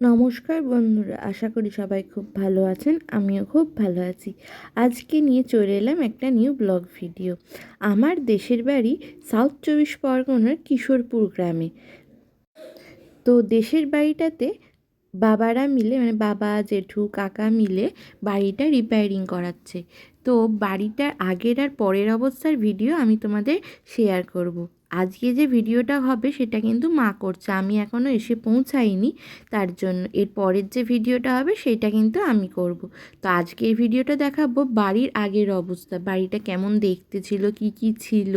নমস্কার বন্ধুরা, আশা করি সবাই খুব ভালো আছেন, আমিও খুব ভালো আছি। আজকে নিয়ে চলে এলাম একটা নিউ ব্লগ ভিডিও। আমার দেশের বাড়ি সাউথ চব্বিশ পরগনার কিশোরপুর গ্রামে। তো দেশের বাড়িটাতে বাবারা মিলে মানে বাবা, জেঠু, কাকা মিলে বাড়িটা রিপেয়ারিং করাচ্ছে। তো বাড়িটার আগের আর পরের অবস্থার ভিডিও আমি তোমাদের শেয়ার করব। আজকে যে ভিডিওটা হবে সেটা কিন্তু মা করছে, আমি এখনও এসে পৌঁছাইনি, তার জন্য এর পরের যে ভিডিওটা হবে সেটা কিন্তু আমি করব। তো আজকে ভিডিওটা দেখাবো বাড়ির আগের অবস্থা, বাড়িটা কেমন দেখতে ছিল, কি কি ছিল,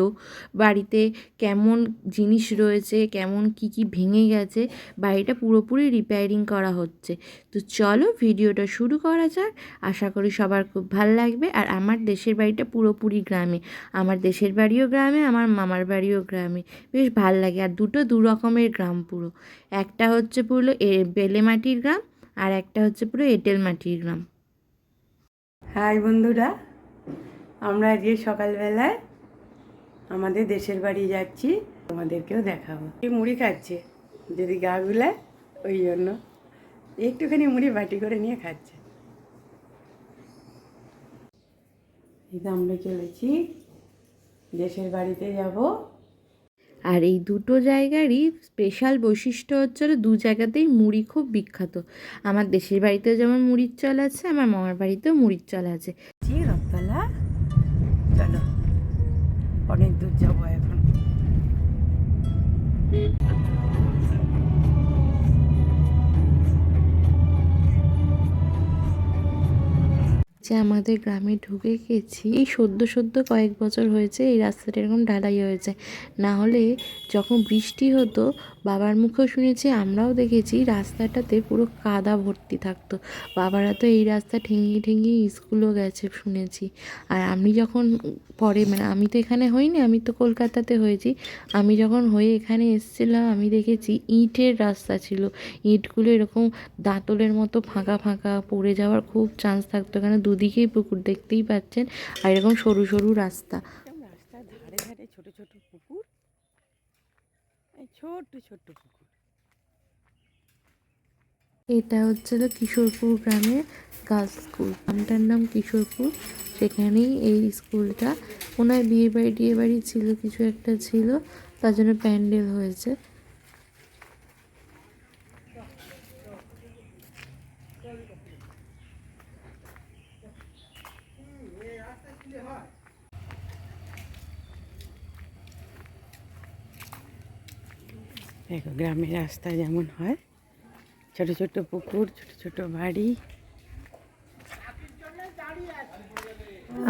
বাড়িতে কেমন জিনিস রয়েছে, কেমন কি কি ভেঙে গেছে, বাড়িটা পুরোপুরি রিপেয়ারিং করা হচ্ছে। তো চলো ভিডিওটা শুরু করা যাক, আশা করি সবার খুব ভালো লাগবে। আর আমার দেশের বাড়িটা পুরোপুরি গ্রামে, আমার দেশের বাড়িও গ্রামে, আমার মামার বাড়িও গ্রামে। বেশ ভালো লাগে। আর দুটো দু রকমের গ্রাম পুরো। একটা হচ্ছে পুরো এ বেলে মাটির গ্রাম আর একটা হচ্ছে পুরো এঁটেল মাটির গ্রাম। হাই বন্ধুরা, আমরা আজকে সকালবেলায় আমাদের দেশের বাড়ি যাচ্ছি, তোমাদেরকেও দেখাবো। মুড়ি খাচ্ছে, যদি গা গুলায় ওই জন্য। একটুখানি মুড়ি বাটি করে নিয়ে খাচ্ছে। আমরা চলেছি, দেশের বাড়িতে যাব। আর এই দুটো জায়গারই স্পেশাল বৈশিষ্ট্য হচ্ছে দু জায়গাতেই মুড়ি খুব বিখ্যাত। আমার দেশের বাড়িতেও যেমন মুড়ির চল আছে, আমার মামার বাড়িতেও মুড়ির চল আছে। চলো, অনেক দূর যাব এখন। যে আমাদের গ্রামে ঢুকে গেছি, এই সদ্য সদ্য কয়েক বছর হয়েছে এই রাস্তাটা এরকম ঢালাই হয়েছে। না হলে যখন বৃষ্টি হতো বাবার মুখেও শুনেছি, আমরাও দেখেছি, রাস্তাটাতে পুরো কাদা ভর্তি থাকতো। বাবারা তো এই রাস্তা ঠেঙিয়ে ঠেঙিয়ে স্কুলও গেছে শুনেছি। আর আমি যখন পরে মানে আমি তো এখানে হইনি, আমি তো কলকাতাতে হয়েছি, আমি যখন হয়ে এখানে এসেছিলাম, আমি দেখেছি ইটের রাস্তা ছিল। ইটগুলো এরকম দাঁতলের মতো ফাঁকা ফাঁকা পড়ে যাওয়ার খুব চান্স থাকতো। এখানে দুদিকেই পুকুর, দেখতেই পাচ্ছেন। আর এরকম সরু সরু রাস্তা রাস্তার ধারে ধারে ছোট ছোট পুকুর এই ছোট্ট ছোট্ট পুকুর। এটা হচ্ছে কিশোরপুর গ্রামের গার্লস স্কুল। গ্রামটার নাম কিশোরপুর। সেখানেই এই স্কুলটা। ওনার বিয়ে বাড়ি, টিয়ে বাড়ি ছিল, কিছু একটা ছিল। তার জন্য প্যান্ডেল হয়েছে। দেখো গ্রামের রাস্তা যেমন হয়, ছোট ছোট পুকুর, ছোট ছোট বাড়ি।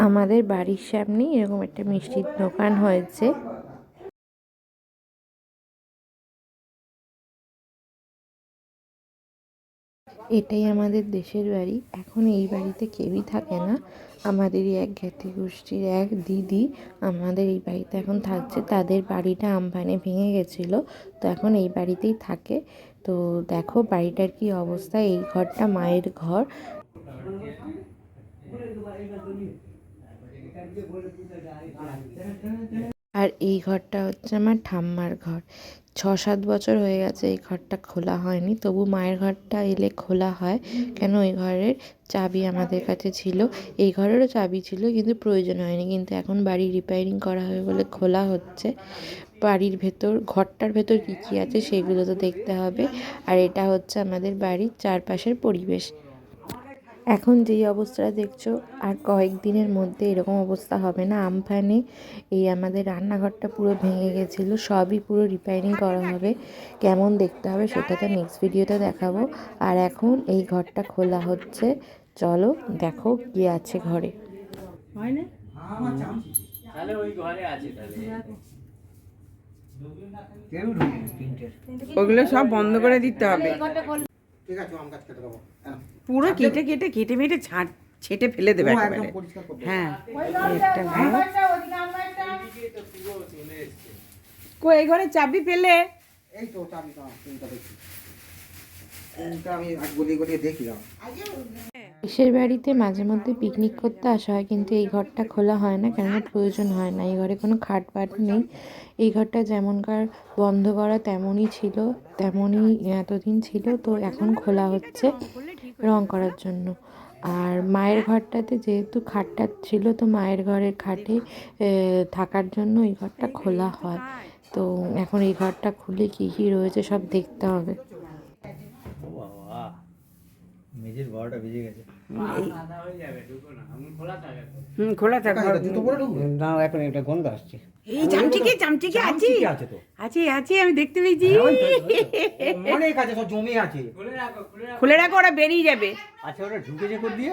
আমাদের বাড়ির সামনেই এরকম একটা মিষ্টির দোকান হয়েছে। এটাই আমাদের দেশের বাড়ি। এখন এই বাড়িতে কেউই থাকে না। আমাদেরই এক জ্ঞাতি গোষ্ঠীর এক দিদি আমাদের এই বাড়িতে এখন থাকছে। তাদের বাড়িটা আমফানে ভেঙে গেছিল, তো এখন এই বাড়িতেই থাকে। তো দেখো বাড়িটার কি অবস্থা, এই ঘরটা মায়ের ঘর। আর এই ঘরটা হচ্ছে আমার ঠাম্মার ঘর। ছ সাত বছর হয়ে গেছে এই ঘরটা খোলা হয়নি। তবু মায়ের ঘরটা এলে খোলা হয়। কেন ওই ঘরের চাবি আমাদের কাছে ছিল? এই ঘরেরও চাবি ছিল কিন্তু প্রয়োজন হয়নি। কিন্তু এখন বাড়ি রিপেয়ারিং করা হবে বলে খোলা হচ্ছে। বাড়ির ভেতর, ঘরটার ভেতর কী কী আছে সেগুলো তো দেখতে হবে। আর এটা হচ্ছে আমাদের বাড়ির চারপাশের পরিবেশ। এখন যেই অবস্থাটা দেখছ আর কয়েকদিনের মধ্যে এরকম অবস্থা হবে না? আমফানে এই আমাদের রান্নাঘরটা পুরো ভেঙে গেছিল সবই পুরো রিপেয়ারিং করা হবে। কেমন দেখতে হবে সেটা তো নেক্সট ভিডিওতে দেখাবো। আর এখন এই ঘরটা খোলা হচ্ছে। চলো দেখো কি আছে ঘরে। হয় না? ওগুলো সব বন্ধ করে দিতে হবে। ঠিক আছে আম গাছ কেটে দেবো। হ্যাঁ। পুরো কেটে কেটে কেটে মেটে ছাট ছেটে ফেলে দেবে একেবারে। হ্যাঁ। একটা এই ঘরে চাবি পেলে? এই তো চাবি তো তিনটা দেখি তিনটা আমি গলিয়ে গলিয়ে দেখলাম দেশের বাড়িতে মাঝে মধ্যে পিকনিক করতে আসা হয়, কিন্তু এই ঘরটা খোলা হয় না কেননা প্রয়োজন হয় না। এই ঘরে কোনো খাট বাট নেই। এই ঘরটা যেমনকার বন্ধ করা তেমনই ছিল, তেমনই এতদিন ছিল, তো এখন খোলা হচ্ছে রং করার জন্য। আর মায়ের ঘরটাতে যেহেতু খাটটা ছিল, তো মায়ের ঘরের খাটে থাকার জন্য এই ঘরটা খোলা হয়। তো এখন এই ঘরটা খুলে কী কী রয়েছে সব দেখতে হবে। মেঝের বারোটা বেজে গেছে। হুম খোলা থাকবে জুতো পরে ঢুকবে? না এখন একটা গন্ধ আসছে। এই আছি। আছে তো? আছি আছি আমি দেখতে পেয়েছি। অনেক আছে সব জমে আছে। খুলে রাখো ওরা বেরিয়ে যাবে। আচ্ছা ওরা ঢুকেছে কর দিয়ে?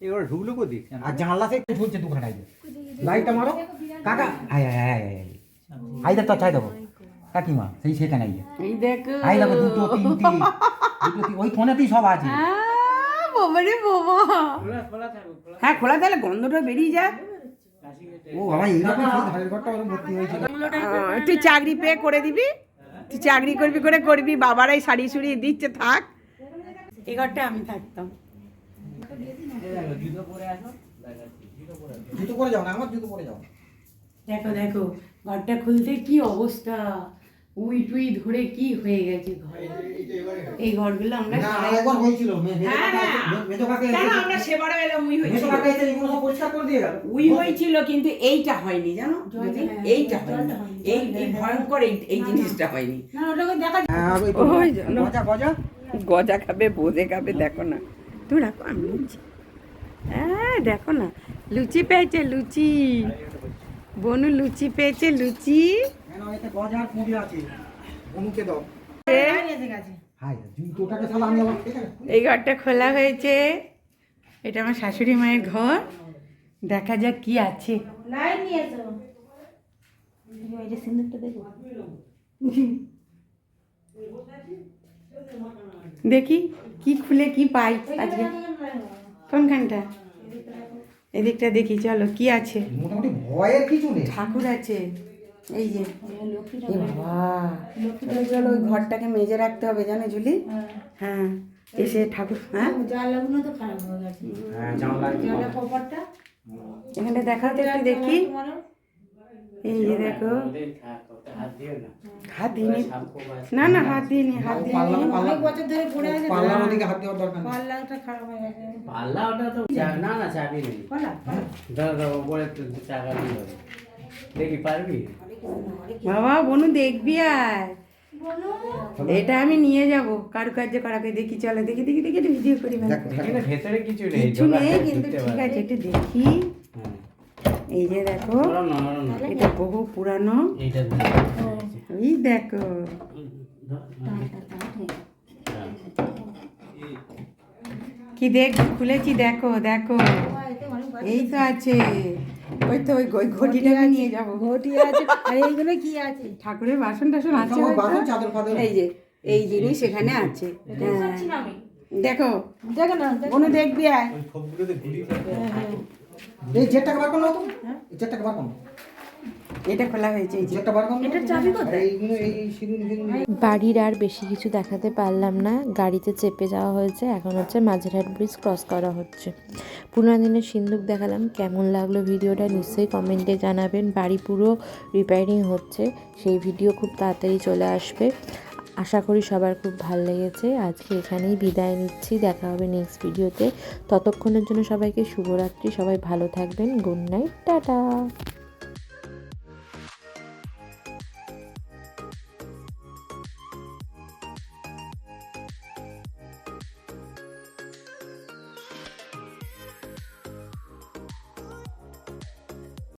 এই ওরা ঢুকলো কর দিয়ে? আর জানলা থেকে ঝুলছে লাইটটা মারো। কাকা আয় আয় আয় আয় আয়। দেখ তো চাই দেবো। কাকিমা সেই সেখানে আইয়ে এই দেখো। আই দেখো দুটো তিনটি। দুটো তিন- ওই ফোনেতেই সব আছে। আহ, বাবা হ্যাঁ খোলা তাহলে গন্ধটা বেরিয়ে যাক। ও বাবা এইরকম সেই ঘরটা ওরকম ভর্তি হয়েছিল। তুই চাকরি পেয়ে করে দিবি। তুই চাকরি করবি করে করবি বাবারাই শাড়ি সুড়ি দিচ্ছে থাক। এই ঘরটা আমি থাকতাম। জুতো পরে যাও না আমার জুতো পরে যাও। দেখো দেখো ঘরটা খুলতে কি অবস্থা। উই টুই ধরে কি হয়ে গেছে ঘরে? এই ঘরগুলো আমরা না একবার হয়েছিল। মে- মেজো হ্যাঁ, কাকা হ্যাঁ। আমরা সেবার বেলা উই হয়েছিল। পরিষ্কার করে দিয়ে গেল। উই হয়েছিল কিন্তু এইটা হয়নি জানো? যদি এইটা হয়নি। এই এই ভয়ঙ্কর এই এই জিনিসটা হয়নি। হ্যাঁ, ওই গজা গজা? গজা খাবে বোঁদে খাবে দেখো না। তুমি রাখো আমি লুচি। হ্যাঁ দেখো না। লুচি পেয়েছে লুচি। বনু লুচি পেয়েছে লুচি। এই ঘরটা খোলা হয়েছে। এটা আমার শাশুড়ি মায়ের ঘর। দেখা যাক কি আছে। দেখি। কি খুলে কি পাই আজকে। কোনখানটা? এদিকটা দেখি চলো কি আছে? মোটামুটি ভয়ের কিছু নেই। ঠাকুর আছে। এই যে চলো চলো ওই ঘরটাকে মেজে রাখতে হবে জানো জুলি হ্যাঁ। এসে ঠাকুর হ্যাঁ? হ্যাঁ জানলা এখানটা দেখাও তো একটু দেখি। এই যে দেখো। হাত দিইনি না। না হাত দিইনি হাত পাল্লা দিইনি পাল্লা। ওদিকে হাত দেওয়ার দরকার নেই। পাল্লা ওটা তো না না চাবি নেই দাদা দাদা ওপরে একটু টাকা দিয়ে দেখি পারবি? বাবা বনু দেখবি আর। এটা আমি নিয়ে যাব। কারুকার্য করাকে দেখি চলো। দেখি দেখি দেখি ভিডিও করি। ভেতরে কিছু নেই। কিছু নেই কিন্তু ঠিক আছে একটু দেখি। হ্যাঁ। এই যে দেখো। এটা বহু পুরানো। এই দেখো। কি দেখ খুলেছি দেখো দেখো। এই তো আছে। ওই তো ওই ওই ঘটিটাকে নিয়ে যাব। ঘটি আছে। আর এইগুলো কি আছে? ঠাকুরের বাসন টাসন আছে এই যে এই জিনিস এখানে আছে। হ্যাঁ। দেখো। দেখো না কোনো দেখবি ঘুরি এই জেটটাকে বার করো তো? এই জেটটাকে বার করো এটা খোলা হয়েছে জেটটা বার করো এটার চাবি কোথায়? এইগুলো এই সিঁদুর বাড়ির আর বেশি কিছু দেখাতে পারলাম না। গাড়িতে চেপে যাওয়া হয়েছে। এখন হচ্ছে মাঝেরহাট ব্রিজ ক্রস করা হচ্ছে। পুরোনো দিনের সিন্দুক দেখালাম। কেমন লাগল ভিডিওটা নিশ্চয়ই কমেন্টে জানাবেন। বাড়ি পুরো রিপেয়ারিং হচ্ছে। সেই ভিডিও খুব তাড়াতাড়ি চলে আসবে। আশা করি সবার খুব ভালো লেগেছে। আজকে এখানেই বিদায় নিচ্ছি। দেখা হবে নেক্সট ভিডিওতে ততক্ষণের জন্য সবাইকে শুভরাত্রি। সবাই ভালো থাকবেন। Good night tata.